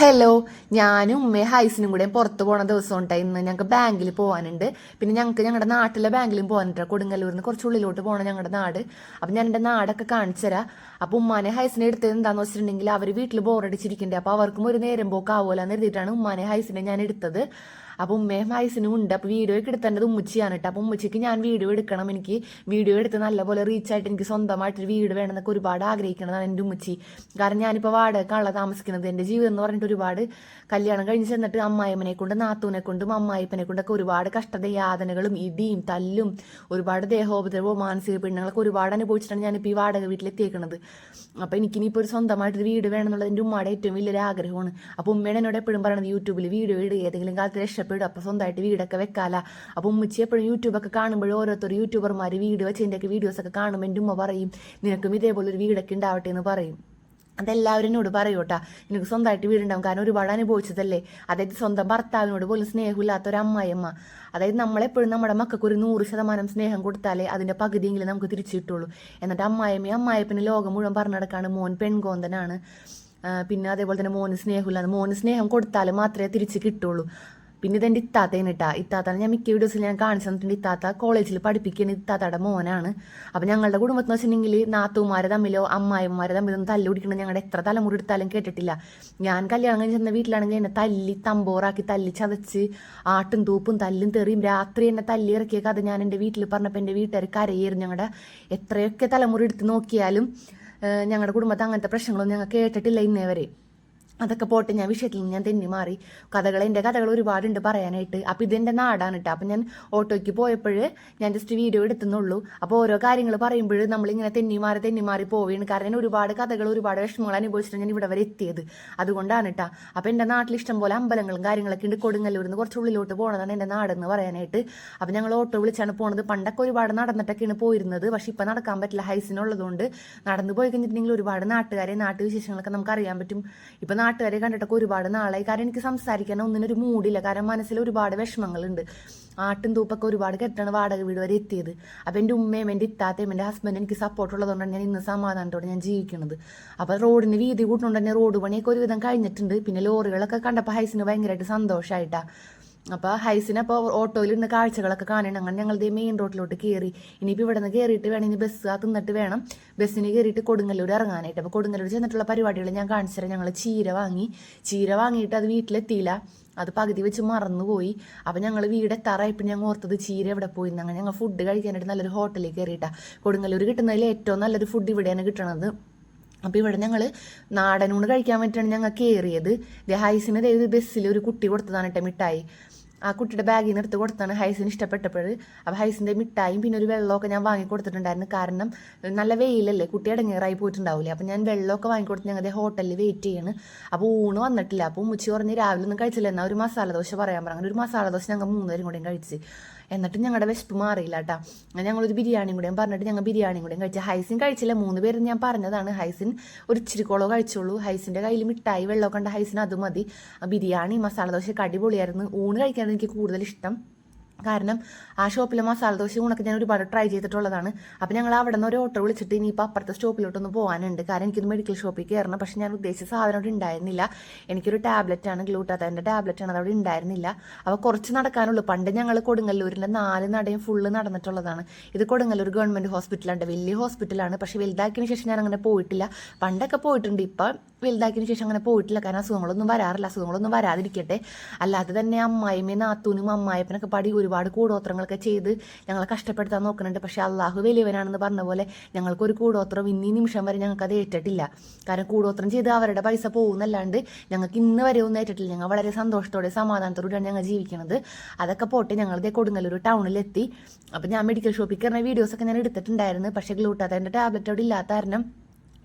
Hello ഞാനും ഉമ്മയും ഹൈസിനും കൂടെ പുറത്ത് പോണ ദിവസം ഉണ്ടായി ഇന്ന് ഞങ്ങൾക്ക് ബാങ്കിൽ പോകാനുണ്ട് പിന്നെ ഞങ്ങൾക്ക് ഞങ്ങളുടെ നാട്ടിലെ ബാങ്കിലും പോകാനുണ്ട് കൊടുങ്ങല്ലൂരിൽ നിന്ന് കുറച്ച് ഉള്ളിലോട്ട് പോകണം ഞങ്ങളുടെ നാട്. അപ്പം ഞാൻ എന്റെ നാടൊക്കെ കാണിച്ചു തരാം. അപ്പം ഉമ്മാനെ ഹൈസിനെ എടുത്തത് എന്താന്ന് വെച്ചിട്ടുണ്ടെങ്കിൽ അവർ വീട്ടിൽ ബോറടിച്ചിരിക്കണ്ടേ അപ്പോൾ അവർക്കും ഒരു നേരം പോക്കാവുമല്ലോ എന്ന് എഴുതിയിട്ടാണ് ഉമ്മാനെ ഹൈസിനെ ഞാൻ എടുത്തത്. അപ്പോൾ ഉമ്മയും വയസ്സിനും ഉണ്ട്. അപ്പോൾ വീഡിയോ ഒക്കെ എടുത്തേണ്ടത് ഉമ്മച്ചിയാണ് കേട്ടോ അപ്പോൾ ഉമ്മച്ചിക്ക് ഞാൻ വീഡിയോ എടുക്കണം. എനിക്ക് വീഡിയോ എടുത്ത് നല്ലപോലെ റീച്ചായിട്ട് എനിക്ക് സ്വന്തമായിട്ടൊരു വീട് വേണമെന്നൊക്കെ ഒരുപാട് ആഗ്രഹിക്കണതാണ് എന്റെ ഉമ്മച്ചി. കാരണം ഞാനിപ്പോൾ വാടകക്കാണല്ലോ താമസിക്കുന്നത്. എന്റെ ജീവിതം എന്ന് പറഞ്ഞിട്ട് ഒരുപാട് കല്യാണം കഴിഞ്ഞ് ചെന്നിട്ട് അമ്മായിമ്മനെ കൊണ്ട് നാത്തൂനെ കൊണ്ടും അമ്മായിപ്പനെ കൊണ്ടൊക്കെ ഒരുപാട് കഷ്ടത യാതനകളും ഇടിയും തല്ലും ഒരുപാട് ദേഹോപദ്രവവും മാനസിക പീഡനങ്ങളൊക്കെ ഒരുപാട് അനുഭവിച്ചിട്ടാണ് ഞാനിപ്പോൾ ഈ വാടക വീട്ടിലെത്തിയേക്കുന്നത് അപ്പോൾ എനിക്കിനിപ്പോൾ ഒരു സ്വന്തമായിട്ടൊരു വീട് വേണമെന്നുള്ളത് എന്റെ ഉമ്മയുടെ ഏറ്റവും വലിയൊരു ആഗ്രഹമാണ്. അപ്പോൾ ഉമ്മയുടെ എന്നോട് എപ്പോഴും പറയുന്നത് യൂട്യൂബിൽ വീഡിയോ ഇടുക. ഏതെങ്കിലും കാലത്ത് രക്ഷപ്പെടും അപ്പോൾ സ്വന്തമായിട്ട് വീടൊക്കെ വെക്കാല. അപ്പോൾ ഉമ്മച്ചി എപ്പോഴും യൂട്യൂബൊക്കെ കാണുമ്പോഴും ഓരോരുത്തർ യൂട്യൂബർമാർ വീട് വെച്ചതിന്റെയൊക്കെ വീഡിയോസൊക്കെ കാണുമ്പോൾ എന്റെ ഉമ്മ പറയും നിനക്കും ഇതേപോലെ ഒരു വീടൊക്കെ ഉണ്ടാവട്ടെ എന്ന് പറയും. അതെല്ലാവരും എന്നോട് പറയൂട്ടാ എനിക്ക് സ്വന്തമായിട്ട് വീടുണ്ടാവും. കാരണം ഒരുപാട് അനുഭവിച്ചതല്ലേ? അതായത് സ്വന്തം ഭർത്താവിനോട് പോലും സ്നേഹമില്ലാത്ത ഒരു അമ്മായിയമ്മ. അതായത് നമ്മളെപ്പോഴും നമ്മുടെ മക്കൾക്ക് ഒരു നൂറ് ശതമാനം സ്നേഹം കൊടുത്താലേ അതിന്റെ പകുതിയെങ്കിലും നമുക്ക് തിരിച്ചു കിട്ടുള്ളൂ. എന്നിട്ട് അമ്മായിയമ്മയും അമ്മായിപ്പിന് ലോകം മുഴുവൻ പറഞ്ഞു നടക്കാണ് മോൻ പെൺകോന്തനാണ്. പിന്നെ അതേപോലെ തന്നെ മോന് സ്നേഹമില്ലാന്ന് മോന് സ്നേഹം കൊടുത്താൽ മാത്രമേ തിരിച്ച് കിട്ടുള്ളൂ. പിന്നെ ഇതെന്റെ ഇത്താത്തേനെ ഇട്ടാ ഇത്താത്താനെ ഞാൻ മിക്ക വീഡിയോസിൽ ഞാൻ കാണിച്ചു തന്നിട്ടുണ്ട്. ഇത്താത്ത കോളേജിൽ പഠിപ്പിക്കുന്ന ഇത്താത്തയുടെ മോനാണ്. അപ്പം ഞങ്ങളുടെ കുടുംബത്തിൽ എന്ന് വെച്ചിട്ടുണ്ടെങ്കിൽ നാത്തുമാരെ തമ്മിലോ അമ്മായിമാരെ തമ്മിലൊന്നും തല്ലു പിടിക്കണം ഞങ്ങളുടെ എത്ര തലമുറ എടുത്താലും കേട്ടിട്ടില്ല. ഞാൻ കല്യാണം കഴിഞ്ഞ് ചെന്ന വീട്ടിലാണെങ്കിൽ എന്നെ തല്ലി തമ്പോറാക്കി തല്ലി ചതച്ച് ആട്ടും തൂപ്പും തല്ലും തെറിയും രാത്രി എന്നെ തല്ലി ഇറക്കിയ കഥ ഞാൻ എന്റെ വീട്ടിൽ പറഞ്ഞപ്പോൾ എന്റെ വീട്ടുകാർ കരയായിരുന്നു. ഞങ്ങളുടെ എത്രയൊക്കെ തലമുറ എടുത്ത് നോക്കിയാലും ഞങ്ങളുടെ കുടുംബത്തെ അങ്ങനത്തെ പ്രശ്നങ്ങളൊന്നും ഞങ്ങൾ കേട്ടിട്ടില്ല ഇന്നേ വരെ. അതൊക്കെ പോട്ടെ ഞാൻ വിഷയത്തിൽ ഞാൻ തെന്നി മാറി. കഥകൾ എന്റെ കഥകൾ ഒരുപാടുണ്ട് പറയാനായിട്ട്. അപ്പോൾ ഇതെന്റെ നാടാണ് കേട്ടോ അപ്പം ഞാൻ ഓട്ടോയ്ക്ക് പോയപ്പോൾ ഞാൻ ജസ്റ്റ് വീഡിയോ എടുത്തുന്നുള്ളൂ. അപ്പോൾ ഓരോ കാര്യങ്ങൾ പറയുമ്പോൾ നമ്മളിങ്ങനെ തെന്നി മാറി തെന്നി മാറി പോവുകയാണ് കാരണം ഒരുപാട് കഥകൾ ഒരുപാട് വിഷമങ്ങൾ അനുഭവിച്ചിട്ട് ഞാൻ ഇവിടെ വരെ എത്തിയത്. അതുകൊണ്ടാണ് കേട്ടോ അപ്പോൾ എന്റെ നാട്ടിൽ ഇഷ്ടം പോലെ അമ്പലങ്ങളും കാര്യങ്ങളൊക്കെ ഉണ്ട്. കൊടുങ്ങല്ലൂരിൽ നിന്ന് കുറച്ച് ഉള്ളിലോട്ട് പോകണതാണ് എന്റെ നാടെന്ന് പറയാനായിട്ട്. അപ്പോൾ ഞങ്ങൾ ഓട്ടോ വിളിച്ചാണ് പോണത്. പണ്ടൊക്കെ ഒരുപാട് നടന്നിട്ടൊക്കെയാണ് പോയിരുന്നത്. പക്ഷേ ഇപ്പം നടക്കാൻ പറ്റില്ല. ഹൈസിനുള്ളതുകൊണ്ട് നടന്നു പോയി കഴിഞ്ഞിട്ടുണ്ടെങ്കിൽ ഒരുപാട് നാട്ടുകാരെ നാട്ടുവിശേഷങ്ങളൊക്കെ നമുക്ക് അറിയാൻ പറ്റും. ഇപ്പം നാട്ടുകാരെ കണ്ടിട്ടൊക്കെ ഒരുപാട് നാളായി. കാരണം എനിക്ക് സംസാരിക്കാൻ ഒന്നിനൊരു മൂടില്ല. കാരണം മനസ്സിൽ ഒരുപാട് വിഷമങ്ങളുണ്ട്. ആട്ടും തൂപ്പൊക്കെ ഒരുപാട് കെട്ടാണ് വാടക വീട് വരെ എത്തിയത്. അപ്പം എന്റെ ഉമ്മയും എന്റെ ഇത്താത്തയും എന്റെ ഹസ്ബൻഡ് എനിക്ക് സപ്പോർട്ട് ഉള്ളതുകൊണ്ടാണ് ഞാൻ ഇന്ന് സമാധാനത്തോടെ ഞാൻ ജീവിക്കുന്നത് അപ്പോൾ റോഡിന് വീതി കൂട്ടുകൊണ്ട് തന്നെ റോഡ് പണിയൊക്കെ ഒരുവിധം കഴിഞ്ഞിട്ടുണ്ട്. പിന്നെ ലോറികളൊക്കെ കണ്ടപ്പോൾ ഹൈസിന് ഭയങ്കരമായിട്ട് സന്തോഷമായിട്ടാണ് അപ്പോൾ ഹൈസിന് അപ്പോൾ ഓട്ടോയിൽ ഇരുന്ന് കാഴ്ചകളൊക്കെ കാണണം അങ്ങനെ ഞങ്ങൾ ദേ മെയിൻ റോഡിലോട്ട് കയറി ഇനിയിപ്പോൾ ഇവിടെ നിന്ന് കയറിയിട്ട് വേണം ഇനി ബസ് തിന്നിട്ട് വേണം. ബസ്സിന് കയറിയിട്ട് കൊടുങ്ങല്ലൂർ ഇറങ്ങാനായിട്ട്. അപ്പോൾ കൊടുങ്ങല്ലൂർ ചെന്നിട്ടുള്ള പരിപാടികൾ ഞാൻ കാണിച്ചു തരാം. ഞങ്ങൾ ചീര വാങ്ങി. ചീര വാങ്ങിയിട്ട് അത് വീട്ടിലെത്തിയില്ല. അത് പകുതി വെച്ച് മറന്നുപോയി. അപ്പം ഞങ്ങൾ വീട് എത്താറായപ്പോൾ ഞങ്ങൾ ഓർത്തത് ചീര എവിടെ പോയി അങ്ങനെ ഞങ്ങൾ ഫുഡ് കഴിക്കാനായിട്ട് നല്ലൊരു ഹോട്ടലിൽ കയറിയിട്ടാ കൊടുങ്ങല്ലൂർ കിട്ടുന്നതിൽ ഏറ്റവും നല്ലൊരു ഫുഡ് ഇവിടെയാണ് കിട്ടണത്. അപ്പോൾ ഇവിടെ ഞങ്ങൾ നാടനൂണ് കഴിക്കാൻ വേണ്ടിയിട്ടാണ് ഞങ്ങൾ കയറിയത് ഹൈസിന് ദൈവം ബസ്സിൽ ഒരു കുട്ടി കൊടുത്തതാണ് കേട്ടോ മിഠായി. ആ കുട്ടിയുടെ ബാഗിൽ നിന്ന് എടുത്ത് കൊടുത്താണ് ഹൈസിന് ഇഷ്ടപ്പെട്ടപ്പോൾ അപ്പോൾ ഹൈസിന്റെ മിഠായും പിന്നെ ഒരു വെള്ളമൊക്കെ ഞാൻ വാങ്ങി കൊടുത്തിട്ടുണ്ടായിരുന്നു. കാരണം നല്ല വെയിലല്ലേ കുട്ടി ഇടങ്ങേറായി പോയിട്ടുണ്ടാവില്ലേ അപ്പോൾ ഞാൻ വെള്ളമൊക്കെ വാങ്ങി കൊടുത്ത് ഞങ്ങളുടെ ഹോട്ടലിൽ വെയിറ്റ് ചെയ്യാണ്. അപ്പോൾ ഊണ് വന്നിട്ടില്ല. അപ്പോൾ ഉമ്മച്ചി പറഞ്ഞ് രാവിലെ ഒന്നും കഴിച്ചില്ല. എന്നാൽ ഒരു മസാല ദോശ പറയാൻ പറഞ്ഞു. ഒരു മസാല ദോശ ഞങ്ങൾ മൂന്നുപേരും കൂടെയും കഴിച്ച്. എന്നിട്ട് ഞങ്ങളുടെ വിശപ്പ് മാറിയില്ല കേട്ടോ ഞങ്ങളൊരു ബിരിയാണിയും കൂടെയും പറഞ്ഞിട്ട് ഞങ്ങൾ ബിരിയാണിയും കൂടെയും കഴിച്ചു. ഹൈസിൻ കഴിച്ചില്ല. മൂന്ന് പേരും ഞാൻ പറഞ്ഞതാണ്. ഹൈസിൻ ഒരു ഇച്ചിരിക്കോളോ കഴിച്ചോളൂ. ഹൈസിന്റെ കയ്യിൽ മിഠായി വെള്ളമൊക്കെ ഉണ്ട്. ഹൈസിന് അത് മതി. ബിരിയാണി മസാല ദോശ അടിപൊളിയായിരുന്നു. ഊണ് കഴിക്കാൻ എനിക്ക് കൂടുതൽ ഇഷ്ടം. കാരണം ആ ഷോപ്പിലെ മസാല ഉണക്ക് ഞാൻ ഒരുപാട് ട്രൈ ചെയ്തിട്ടുള്ളതാണ്. അപ്പോൾ ഞങ്ങൾ അവിടെ നിന്ന് ഒരു ഓട്ടോ വിളിച്ചിട്ട് ഇനിയിപ്പോൾ അപ്പുറത്തെ സ്റ്റോപ്പിലോട്ടൊന്ന് പോകാനുണ്ട് കാരണം എനിക്കൊന്ന് മെഡിക്കൽ ഷോപ്പിൽ കയറണം പക്ഷേ ഞാൻ ഉദ്ദേശിച്ച സാധനം അവിടെ ഉണ്ടായിരുന്നില്ല. എനിക്കൊരു ടാബ്ലറ്റ് ആണ് ഗ്ലൂട്ടാത്തതിന്റെ ടാബ്ലറ്റ് ആണ്. അവിടെ ഉണ്ടായിരുന്നില്ല. അപ്പോൾ കുറച്ച് നടക്കാനുള്ളൂ. പണ്ട് ഞങ്ങൾ കൊടുങ്ങല്ലൂരിന്റെ നാല് നടയും ഫുള്ള് നടന്നിട്ടുള്ളതാണ്. ഇത് കൊടുങ്ങല്ലൂർ ഗവൺമെന്റ് ഹോസ്പിറ്റലാണ് വലിയ ഹോസ്പിറ്റലാണ് പക്ഷേ വലുതാക്കിയതിന് ശേഷം ഞാൻ അങ്ങനെ പോയിട്ടില്ല. പണ്ടൊക്കെ പോയിട്ടുണ്ട്. ഇപ്പം വലുതാക്കിയതിന് ശേഷം അങ്ങനെ പോയിട്ടില്ല. കാരണം അസുഖങ്ങളൊന്നും വരാറില്ല. അസുഖങ്ങളൊന്നും വരാതിരിക്കട്ടെ. അല്ലാതെ തന്നെ അമ്മായിമ്മയും നാത്തൂനും അമ്മായിപ്പനൊക്കെ പാടി ഒരുപാട് കൂടോത്രങ്ങളൊക്കെ ചെയ്ത് ഞങ്ങളെ കഷ്ടപ്പെടുത്താൻ നോക്കുന്നുണ്ട്. പക്ഷേ അള്ളാഹു വലിയവനാണെന്ന് പറഞ്ഞ പോലെ ഞങ്ങൾക്കൊരു കൂടോത്രം ഇന്നീ നിമിഷം വരെ ഞങ്ങൾക്ക് അത് ഏറ്റിട്ടില്ല. കാരണം കൂടോത്രം ചെയ്ത് അവരുടെ പൈസ പോകുന്നല്ലാണ്ട് ഞങ്ങൾക്ക് ഇന്ന് വരെ ഒന്നും ഏറ്റിട്ടില്ല. ഞങ്ങൾ വളരെ സന്തോഷത്തോടെ സമാധാനത്തോടെയാണ് ഞങ്ങൾ ജീവിക്കുന്നത്. അതൊക്കെ പോട്ടെ ഞങ്ങളിതേ കൊടുങ്ങല്ലൂർ ടൗണിലെത്തി. അപ്പം ഞാൻ മെഡിക്കൽ ഷോപ്പിൽ കയറുന്ന വീഡിയോസൊക്കെ ഞാൻ എടുത്തിട്ടുണ്ടായിരുന്നു. പക്ഷേ ഗ്ലൂട്ടാത്തതിന്റെ ടാബ്ലറ്റ് അവിടെ ഇല്ലാത്ത കാരണം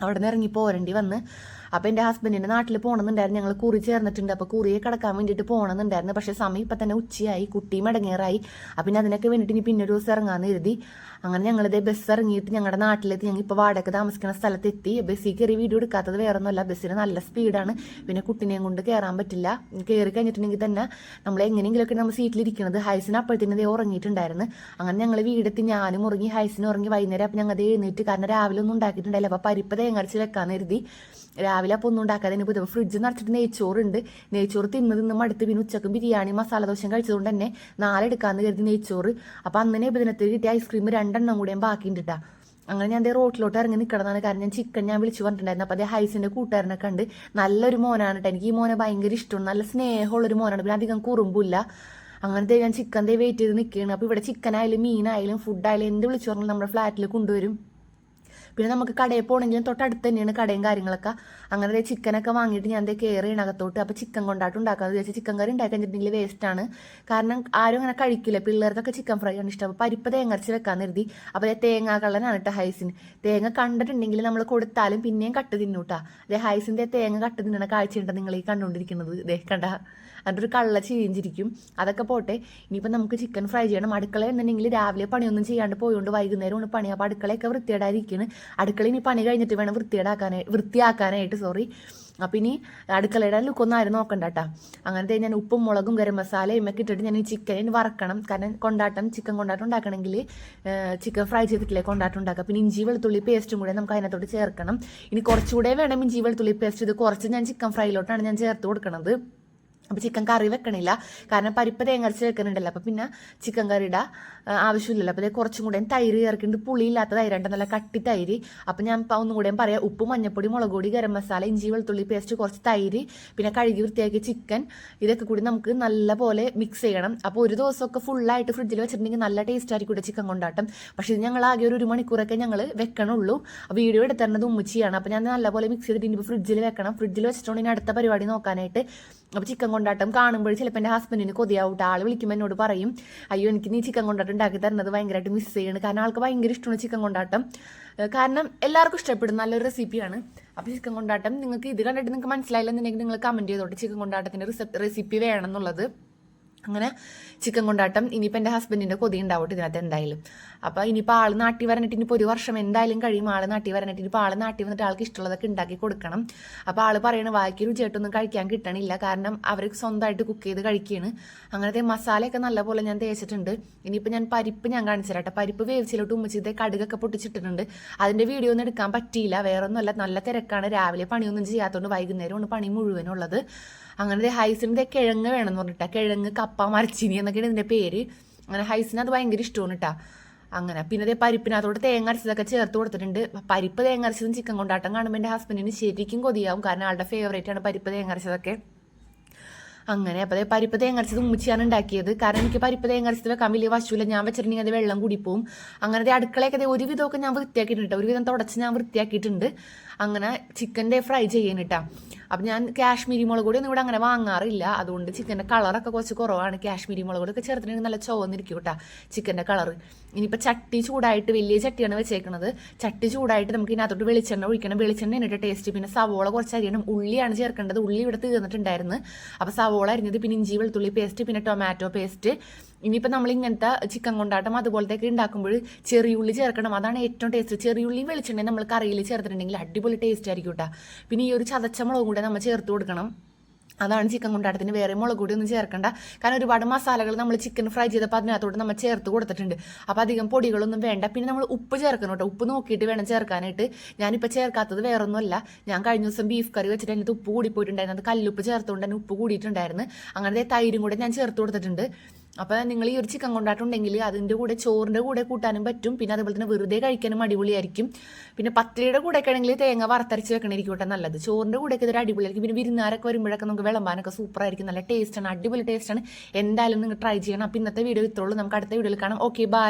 അവിടെ നിന്ന് ഇറങ്ങി പോരേണ്ടി വന്ന്. അപ്പോൾ എന്റെ ഹസ്ബൻഡിന്റെ നാട്ടിൽ പോകണമെന്നുണ്ടായിരുന്നു ഞങ്ങൾ കുറി ചേർന്നിട്ടുണ്ട്. അപ്പോൾ കുറിയെ കിടക്കാൻ വേണ്ടിയിട്ട് പോകണമെന്നുണ്ടായിരുന്നു പക്ഷേ സമയം ഇപ്പം തന്നെ ഉച്ചയായി കുട്ടിയും ഇടങ്ങേറായി അപ്പം പിന്നെ അതിനൊക്കെ വേണ്ടിയിട്ട് ഇനി പിന്നെ ഒരു ദിവസം ഇറങ്ങാമെന്ന് കരുതി. അങ്ങനെ ഞങ്ങളിതേ ബസ് ഇറങ്ങിയിട്ട് ഞങ്ങളുടെ നാട്ടിലെത്തി. ഞങ്ങൾ ഇപ്പോൾ വാടക താമസിക്കുന്ന സ്ഥലത്തെത്തി. ബസ്സിൽ കയറി വീഡിയോ എടുക്കാത്തത് വേറെ ഒന്നുമല്ല ബസ്സിന് നല്ല സ്പീഡാണ് പിന്നെ കുട്ടിനെയും കൊണ്ട് കയറാൻ പറ്റില്ല. കയറി കഴിഞ്ഞിട്ടുണ്ടെങ്കിൽ തന്നെ നമ്മൾ എങ്ങനെയെങ്കിലുമൊക്കെ നമ്മൾ സീറ്റിലിരിക്കുന്നത് ഹൈസിന് അപ്പോഴത്തേനും ദേ ഉറങ്ങിയിട്ടുണ്ടായിരുന്നു. അങ്ങനെ ഞങ്ങൾ വീടെത്തി. ഞാനും ഉറങ്ങി ഹൈസിന് ഉറങ്ങി വൈകുന്നേരം അപ്പം ഞങ്ങൾ അത് എഴുന്നേറ്റ്. കാരണം രാവിലെ ഒന്നും ഉണ്ടാക്കിയിട്ടുണ്ടായില്ല. അപ്പോൾ പരിപ്പ് തേങ്ങടിച്ച് വെക്കാന്ന് കരുതി. രാവിലെ അപ്പോൾ ഒന്നും ഉണ്ടാക്കാതെ തന്നെ ബുദ്ധിമുട്ട് ഫ്രിഡ്ജ് നിറച്ചിട്ട് നെയ്ച്ചോറുണ്ട്. നെയ്ച്ചോറ് തിന്ന് തിന്ന് മടുത്ത് പിന്നെ ഉച്ചക്കും ബിരിയാണി മസാല ദോശം കഴിച്ചതുകൊണ്ട് തന്നെ നാളെ എടുക്കാന്ന് കരുതി നെയ്ച്ചോറ്. അപ്പോൾ അന്ന് നബിദിനത്തിൽ കിട്ടിയ ഐസ്ക്രീം രണ്ടെണ്ണം കൂടെയും ബാക്കി കേട്ടോ അങ്ങനെ ഞാൻ ദേ റോട്ടിലോട്ട് ഇറങ്ങി നിൽക്കണതാണ് കാരണം ഞാൻ ചിക്കൻ ഞാൻ വിളിച്ചു പറഞ്ഞിട്ടുണ്ടായിരുന്നു. അപ്പോൾ അതേ ഹൈസിന്റെ കൂട്ടുകാരനെ കണ്ട് നല്ലൊരു മോനാണ് കേട്ടോ എനിക്ക് ഈ മോനെ ഭയങ്കര ഇഷ്ടമാണ്. നല്ല സ്നേഹമുള്ളൊരു മോനാണ്. പിന്നെ അധികം കുറുമ്പില്ല അങ്ങനത്തെ ഞാൻ ചിക്കൻ ദേ വെയിറ്റ് ചെയ്ത് നിൽക്കുകയാണ് അപ്പോൾ ഇവിടെ ചിക്കനായാലും മീനായാലും ഫുഡായാലും എന്ത് വിളിച്ചു പറഞ്ഞാലും നമ്മുടെ ഫ്ലാറ്റിൽ കൊണ്ടുവരും. പിന്നെ നമുക്ക് കടയിൽ പോകണമെങ്കിലും തൊട്ടടുത്ത് തന്നെയാണ് കടയും കാര്യങ്ങളൊക്കെ. അങ്ങനെ ചിക്കനൊക്കെ വാങ്ങിയിട്ട് ഞാൻ കയറി ഇണകത്തോട്ട് അപ്പോൾ ചിക്കൻ കൊണ്ടാട്ട് ഉണ്ടാക്കാമെന്ന് വിചാരിച്ചാൽ ചിക്കൻ കറി ഉണ്ടാക്കി കഴിഞ്ഞിട്ടുണ്ടെങ്കിൽ വേസ്റ്റാണ് കാരണം ആരും അങ്ങനെ കഴിക്കില്ല. പിള്ളേർക്കൊക്കെ ചിക്കൻ ഫ്രൈ ആണ് ഇഷ്ടം. അപ്പോൾ പരിപ്പ് തേങ്ങരച്ച് വെക്കാൻ കരുതി. അപ്പോൾ തേങ്ങാ കള്ളനാണ് കേട്ടോ ഹൈസിൻ തേങ്ങ കണ്ടിട്ടുണ്ടെങ്കിൽ നമ്മൾ കൊടുത്താലും പിന്നെയും കട്ട് തിന്നൂട്ടാ. അതേ ഹൈസിന്റെ തേങ്ങ കട്ട് തിന്നണ കാഴ്ചയുണ്ട് നിങ്ങൾ ഈ കണ്ടുകൊണ്ടിരിക്കുന്നത് ദേ കണ്ട. അതിന്റെ ഒരു കള്ള ചീഞ്ചിരിക്കും. അതൊക്കെ പോട്ടെ ഇനിയിപ്പോൾ നമുക്ക് ചിക്കൻ ഫ്രൈ ചെയ്യണം. അടുക്കള എന്നുണ്ടെങ്കിൽ രാവിലെ പണിയൊന്നും ചെയ്യാണ്ട് പോയോണ്ട് വൈകുന്നേരമാണ് പണി. അപ്പോൾ അടുക്കളയൊക്കെ വൃത്തിയേടായിരിക്കുന്നു അടുക്കള ഇനി പണി കഴിഞ്ഞിട്ട് വേണം വൃത്തിയേടാക്കാനായി വൃത്തിയാക്കാനായിട്ട് സോറി അപ്പം ഇനി അടുക്കളയുടെ ലുക്കൊന്നും ആരും നോക്കണ്ട കേട്ടോ അങ്ങനത്തെ ഞാൻ ഉപ്പും മുളകും ഗരം മസാലയും ഒക്കെ ഇട്ടിട്ട് ഞാൻ ഈ ചിക്കൻ വറക്കണം. കാരണം കൊണ്ടാട്ടം ചിക്കൻ കൊണ്ടാട്ടം ഉണ്ടാക്കണമെങ്കിൽ ചിക്കൻ ഫ്രൈ ചെയ്തിട്ടില്ലേ കൊണ്ടാട്ടം ഉണ്ടാക്കാം പിന്നെ ഇഞ്ചി വെളുത്തുള്ളി പേസ്റ്റും കൂടെ നമുക്ക് അതിനകത്തോട്ട് ചേർക്കണം. ഇനി കുറച്ചുകൂടെ വേണം ഇഞ്ചി വെളുത്തുള്ളി പേസ്റ്റ് ഇത് കുറച്ച് ഞാൻ ചിക്കൻ ഫ്രൈയിലോട്ടാണ് ഞാൻ ചേർത്ത് കൊടുക്കണത്. അപ്പോൾ ചിക്കൻ കറി വെക്കണില്ല. കാരണം പരിപ്പ് തേങ്ങരച്ച് വെക്കുന്നുണ്ടല്ലോ അപ്പോൾ പിന്നെ ചിക്കൻ ഇടാ ആവശ്യമില്ലല്ലോ. അപ്പോൾ കുറച്ചും കൂടെ തൈര് ചേർക്കുന്നുണ്ട് പുളിയില്ലാത്ത തൈരുണ്ട് നല്ല കട്ടി തൈര്. അപ്പോൾ ഞാൻ ഒന്നും കൂടെ പറയാം. ഉപ്പ് മഞ്ഞപ്പൊടി മുളക് പൊടി ഗരം മസാല ഇഞ്ചി വെളുത്തുള്ളി പേസ്റ്റ് കുറച്ച് തൈര് പിന്നെ കഴുകി വൃത്തിയാക്കിയ ചിക്കൻ ഇതൊക്കെ കൂടി നമുക്ക് നല്ല പോലെ മിക്സ് ചെയ്യണം. അപ്പോൾ ഒരു ദിവസമൊക്കെ ഫുള്ളായിട്ട് ഫ്രിഡ്ജിൽ വെച്ചിട്ടുണ്ടെങ്കിൽ നല്ല ടേസ്റ്റ് ആയിരിക്കും ചിക്കൻ കൊണ്ടാട്ടം. പക്ഷേ ഇത് ഞങ്ങൾ ആകെ ഒരു മണിക്കൂറൊക്കെ ഞങ്ങൾ വെക്കണുള്ളൂ. വീഡിയോ എടുത്തേണ്ടത് ഉമ്മച്ചിയാണ്. അപ്പോൾ ഞാൻ നല്ലപോലെ മിക്സ് ചെയ്തിട്ട് ഇനി ഫ്രിഡ്ജിൽ വെക്കണം. ഫ്രിഡ്ജിൽ വെച്ചിട്ടുണ്ടെങ്കിൽ അടുത്ത പരിപാടി നോക്കാനായിട്ട് അപ്പോൾ ചിക്കൻ കൊണ്ടാട്ടം കാണുമ്പോൾ ചിലപ്പോൾ എന്റെ ഹസ്ബൻഡിന് കൊതിയാവട്ടെ. ആൾ വിളിക്കുമ്പോൾ എന്നോട് പറയും അയ്യോ എനിക്ക് നീ ചിക്കൻ കൊണ്ടാട്ടം ഉണ്ടാക്കി തരുന്നത് ഭയങ്കരമായിട്ട് മിസ് ചെയ്യണം. കാരണം ആൾക്ക് ഭയങ്കര ഇഷ്ടമാണ് ചിക്കൻ കൊണ്ടാട്ടം. കാരണം എല്ലാവർക്കും ഇഷ്ടപ്പെടുന്ന നല്ലൊരു റെസിപ്പിയാണ് അപ്പോൾ ചിക്കൻ കൊണ്ടാട്ടം നിങ്ങൾക്ക് ഇത് കണ്ടിട്ട് നിങ്ങൾക്ക് മനസ്സിലായില്ലെന്നുണ്ടെങ്കിൽ നിങ്ങൾ കമന്റ് ചെയ്തോട്ടെ. ചിക്കൻ കൊണ്ടാട്ടത്തിന്റെ റെസിപ്പി വേണം എന്നുള്ളത്. അങ്ങനെ ചിക്കൻ കൊണ്ടാട്ടം ഇനിയിപ്പോൾ എന്റെ ഹസ്ബൻഡിന്റെ കൊതി ഉണ്ടാവട്ടെ ഇതിനകത്ത് എന്തായാലും. അപ്പോൾ ഇനിയിപ്പോൾ ആൾ നാട്ടിൽ വരണിട്ട് ഇനിയിപ്പോൾ ഒരു വർഷം എന്തായാലും കഴിയും. ആൾ നാട്ടിൽ വരണിട്ട് ഇനിയിപ്പോൾ ആൾ നാട്ടിൽ വന്നിട്ട് ആൾക്ക് ഇഷ്ടമുള്ളതൊക്കെ ഉണ്ടാക്കി കൊടുക്കണം. അപ്പോൾ ആൾ പറയണ വായിക്ക് രുചിയായിട്ടൊന്നും കഴിക്കാൻ കിട്ടണില്ല. കാരണം അവർ സ്വന്തമായിട്ട് കുക്ക് ചെയ്ത് കഴിക്കുകയാണ് അങ്ങനത്തെ മസാലയൊക്കെ നല്ലപോലെ ഞാൻ തേച്ചിട്ടുണ്ട്. ഇനിയിപ്പോൾ ഞാൻ പരിപ്പ് ഞാൻ കാണിച്ചു തരാട്ടെ പരിപ്പ് വേവിച്ചിലോട്ട് ഉമ്മച്ചിത്തെ കടുകൊക്കെ പൊട്ടിച്ചിട്ടിട്ടുണ്ട്. അതിന്റെ വീഡിയോ ഒന്നും എടുക്കാൻ പറ്റിയില്ല. വേറൊന്നുമല്ല. നല്ല തിരക്കാണ്. രാവിലെ പണിയൊന്നും ചെയ്യാത്തതുകൊണ്ട് വൈകുന്നേരമാണ് പണി മുഴുവനുള്ളത്. അങ്ങനെ ഹൈസിന്റെ കിഴങ്ങ് വേണമെന്ന് പറഞ്ഞിട്ടാ. കിഴങ്ങ് കപ്പ മരച്ചിനി എന്നൊക്കെയാണ് ഇതിന്റെ പേര്. അങ്ങനെ ഹൈസിന് അത് ഭയങ്കര ഇഷ്ടമാണ് കേട്ടാ അങ്ങനെ. പിന്നെ അതേ പരിപ്പിനകത്തോട്ട് തേങ്ങ അരച്ചതൊക്കെ ചേർത്ത് കൊടുത്തിട്ടുണ്ട്. പരിപ്പ് തേങ്ങ അരച്ചതും ചിക്കൻ കൊണ്ടാട്ടം കാണുമ്പോൾ എന്റെ ഹസ്ബൻഡിന് ശരിക്കും കൊതിയാവും. കാരണം ആളുടെ ഫേവറേറ്റ് ആണ് പരിപ്പ് തേങ്ങ അരച്ചതൊക്കെ. അങ്ങനെ. അപ്പോൾ പരിപ്പ് തേങ്ങരച്ചത് ഉമ്മിച്ചാണ് ഉണ്ടാക്കിയത്. കാരണം എനിക്ക് പരിപ്പ് തേങ്ങരച്ചത് വെക്കാൻ വലിയ വശമില്ല ഞാൻ വെച്ചിട്ടുണ്ടെങ്കിൽ അത് വെള്ളം കൂടിപ്പോവും. അതേ അടുക്കളയൊക്കെ ഒരുവിധമൊക്കെ ഞാൻ വൃത്തിയാക്കിയിട്ടുണ്ട് ഒരുവിധം തുടച്ച് ഞാൻ വൃത്തിയാക്കിയിട്ടുണ്ട്. അങ്ങനെ ചിക്കന്റെ ഫ്രൈ ചെയ്യാനിട്ടാ അപ്പം ഞാൻ കാശ്മീരി മുളക് പൊടി ഒന്നും ഇവിടെ അങ്ങനെ വാങ്ങാറില്ല. അതുകൊണ്ട് ചിക്കന്റെ കളറൊക്കെ കുറച്ച് കുറവാണ് കാശ്മീരി മുളക് പൊടിയൊക്കെ ചേർത്തിട്ടുണ്ടെങ്കിൽ നല്ല ചുവന്നിരിക്കും കേട്ടോ ചിക്കന്റെ കളർ ഇനിയിപ്പോൾ ചട്ടി ചൂടായിട്ട് വലിയ ചട്ടിയാണ് വെച്ചേക്കുന്നത് ചട്ടി ചൂടായിട്ട് നമുക്ക് ഇതിനകത്തോട്ട് വെളിച്ചെണ്ണ ഒഴിക്കണം. വെളിച്ചെണ്ണ എന്നിട്ട് ടേസ്റ്റ് പിന്നെ സവോള കുറച്ച് അരിയണം. ഉള്ളിയാണ് ചേർക്കേണ്ടത്. ഉള്ളി ഇവിടെ തീർന്നിട്ടുണ്ടായിരുന്നു. അപ്പോൾ സവോള അരിഞ്ഞത് പിന്നെ ഇഞ്ചി വെളുത്തുള്ളി പേസ്റ്റ് പിന്നെ ടൊമാറ്റോ പേസ്റ്റ് ഇനിയിപ്പോൾ നമ്മൾ ഇങ്ങനത്തെ ചിക്കൻ കൊണ്ടാട്ടം അതുപോലത്തേക്ക് ഉണ്ടാക്കുമ്പോൾ ചെറിയുള്ളി ചേർക്കണം. അതാണ് ഏറ്റവും ടേസ്റ്റ് ചെറിയുള്ളി വെളിച്ചിട്ടുണ്ടെങ്കിൽ നമ്മൾ കറിയിൽ ചേർത്തിട്ടുണ്ടെങ്കിൽ അടിപൊളി ടേസ്റ്റ് ആയിരിക്കും കേട്ടോ പിന്നെ ഈ ഒരു ചതച്ച മുളകും കൂടെ നമ്മൾ ചേർത്ത് കൊടുക്കണം. അതാണ് ചിക്കൻ കൊണ്ടാട്ടത്തിന് വേറെ മുളക് കൂടി ഒന്നും ചേർക്കണ്ട. കാരണം ഒരുപാട് മസാലകൾ നമ്മൾ ചിക്കൻ ഫ്രൈ ചെയ്തപ്പോൾ അതിനകത്തോട്ട് നമ്മൾ ചേർത്ത് കൊടുത്തിട്ടുണ്ട്. അപ്പോൾ അധികം പൊടികളൊന്നും വേണ്ട. പിന്നെ നമ്മൾ ഉപ്പ് ചേർക്കണം കേട്ടോ ഉപ്പ് നോക്കിയിട്ട് വേണം ചേർക്കാനായിട്ട്. ഞാനിപ്പോൾ ചേർക്കാത്തത് വേറൊന്നുമല്ല. ഞാൻ കഴിഞ്ഞ ദിവസം ബീഫ് കറി വെച്ചിട്ട് അതിനകത്ത് ഉപ്പ് കൂടി പോയിട്ടുണ്ടായിരുന്നു അത് കല്ലുപ്പ് ചേർത്തുകൊണ്ട് തന്നെ ഉപ്പ് കൂടിയിട്ടുണ്ടായിരുന്നു. അങ്ങനത്തെ തൈരും കൂടെ ഞാൻ ചേർത്ത് കൊടുത്തിട്ടുണ്ട്. അപ്പോൾ നിങ്ങൾ ഈ ഒരു ചിക്കൻ കൊണ്ടാട്ടുണ്ടെങ്കിൽ അതിന്റെ കൂടെ ചോറിന്റെ കൂടെ കൂട്ടാനും പറ്റും. പിന്നെ അതുപോലെ തന്നെ വെറുതെ കഴിക്കാനും അടിപൊളിയായിരിക്കും. പിന്നെ പത്തിരിയുടെ കൂടെയൊക്കെ ആണെങ്കിൽ തേങ്ങ വറുത്തരച്ച് വെക്കണമായിരിക്കും കേട്ടോ നല്ലത്. ചോറിന്റെ കൂടെയൊക്കെ ഇതൊരു അടിപൊളിയായിരിക്കും. പിന്നെ വിരുന്നാരൊക്കെ വരുമ്പോഴൊക്കെ നമുക്ക് വിളമ്പാനൊക്കെ സൂപ്പറായിരിക്കും. നല്ല ടേസ്റ്റാണ് അടിപൊളി ടേസ്റ്റാണ് എന്തായാലും നിങ്ങൾ ട്രൈ ചെയ്യണം. അപ്പോൾ ഇന്നത്തെ വീഡിയോ ഇത്രയുള്ളൂ നമുക്ക് അടുത്ത വീഡിയോയിൽ കാണാം. Okay bye